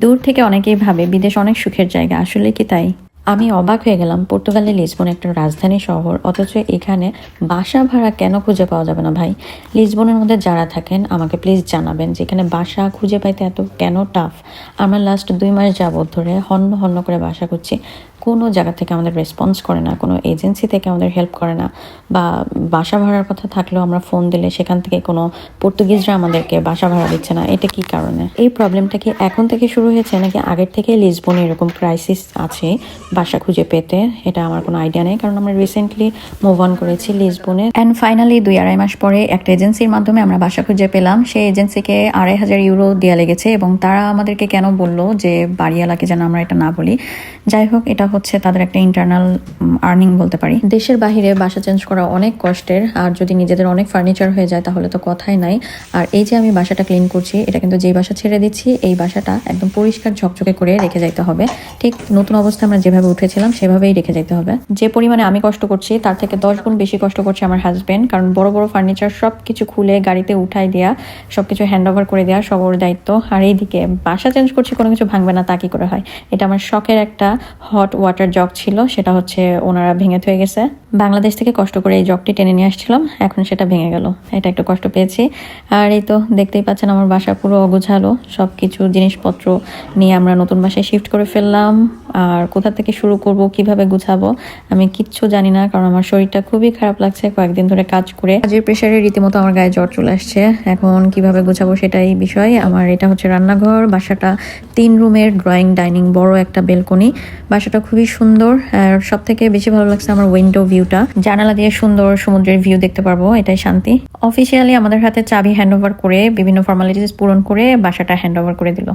দূর থেকে অনেকেই ভাবে বিদেশ অনেক সুখের জায়গা, আসলে কি তাই? আমি অবাক হয়ে গেলাম পর্তুগালের লিসবন একটা রাজধানী শহর, অথচ এখানে বাসা ভাড়া কেন খুঁজে পাওয়া যাবে না ভাই? লিসবনের মধ্যে যারা থাকেন, আমাকে প্লিজ জানাবেন যে এখানে বাসা খুঁজে পাইতে এত কেন টাফ আমরা লাস্ট দুই মাস যাবত ধরে হন্য হন্য করে বাসা করছি কোনো জায়গা থেকে আমাদের রেসপন্স করে না, কোনো এজেন্সি থেকে আমাদের হেল্প করে না বা বাসা ভাড়ার কথা থাকলেও আমরা ফোন দিলে সেখান থেকে কোনো পর্তুগিজরা আমাদেরকে বাসা ভাড়া দিচ্ছে না, এটা কি কারণে? এই প্রবলেমটা কি এখন থেকে শুরু হয়েছে নাকি আগের থেকে লিসবনে এরকম ক্রাইসিস আছে, বাসা খুঁজে পেতে? এটা আমার কোনো আইডিয়া নেই, কারণ আমরা রিসেন্টলি মুভ অন করেছি লিসবনে অ্যান্ড ফাইনালি দুই আড়াই মাস পরে একটা এজেন্সির মাধ্যমে আমরা বাসা খুঁজে পেলাম, সেই এজেন্সিকে আড়াই হাজার ইউরো দেওয়া লেগেছে এবং তারা আমাদেরকে কেন বলল যে বাড়িওয়ালাকে যেন আমরা এটা না বলি। যাই হোক, এটা হচ্ছে তাদের একটা ইন্টারনাল আর্নিং বলতে পারি। দেশের বাহিরে বাসা চেঞ্জ করা অনেক কষ্টের, আর যদি নিজেদের অনেক ফার্নিচার হয়ে যায় তাহলে তো কথাই নাই। আর এই যে আমি বাসাটা ক্লিন করছি, এটা কিন্তু যেই বাসা ছেড়ে দিচ্ছি, এই বাসাটা একদম পরিষ্কার ঝকঝকে করে রেখে যাইতে হবে। ঠিক নতুন অবস্থায় আমরা যেভাবে উঠেছিলাম, সেভাবেই রেখে যেতে হবে। যে পরিমাণে আমি কষ্ট করছি, তার থেকে দশ গুণ বেশি কষ্ট করছে আমার হাজব্যান্ড কারণ বড় বড় ফার্নিচার সব কিছু খুলে গাড়িতে উঠাই দেওয়া সব কিছু হ্যান্ড ওভার করে দেওয়া সব ওর দায়িত্ব। আর এইদিকে বাসা চেঞ্জ করছি, কোনো কিছু ভাঙবে না, তা কি করে হয়? এটা আমার শখের একটা হট ওয়াটার জগ ছিল, সেটা হচ্ছে ওনারা ভেঙে থয়ে গেছে। বাংলাদেশ থেকে কষ্ট করে এই জগটি টেনে নিয়ে আসছিলাম, এখন সেটা ভেঙে গেল। এটা একটু কষ্ট পেয়েছি। আর এই তো দেখতেই পাচ্ছেন আমার বাসা পুরো অগোছালো সব কিছু জিনিসপত্র নিয়ে আমরা নতুন বাসায় শিফট করে ফেললাম। আর কোথা থেকে শুরু করব, কীভাবে গুছাবো, আমি কিচ্ছু জানি না, কারণ আমার শরীরটা খুবই খারাপ লাগছে কয়েকদিন ধরে কাজ করে। কাজের প্রেশারে রীতিমতো আমার গায়ে জ্বর চলে আসছে। এখন কীভাবে গুছাবো সেটাই বিষয়। আমার এটা হচ্ছে রান্নাঘর, বাসাটা তিন রুমের ড্রয়িং ডাইনিং বড় একটা বেলকনি বাসাটা খুবই সুন্দর, আর সব থেকে বেশি ভালো লাগছে আমার উইন্ডো ভিউটা জানালা দিয়ে সুন্দর সমুদ্রের ভিউ দেখতে পারব, এটাই শান্তি। অফিসিয়ালি আমাদের হাতে চাবি হ্যান্ড ওভার করে বিভিন্ন ফর্মালিটিস পূরণ করে বাসাটা হ্যান্ড ওভার করে দিল।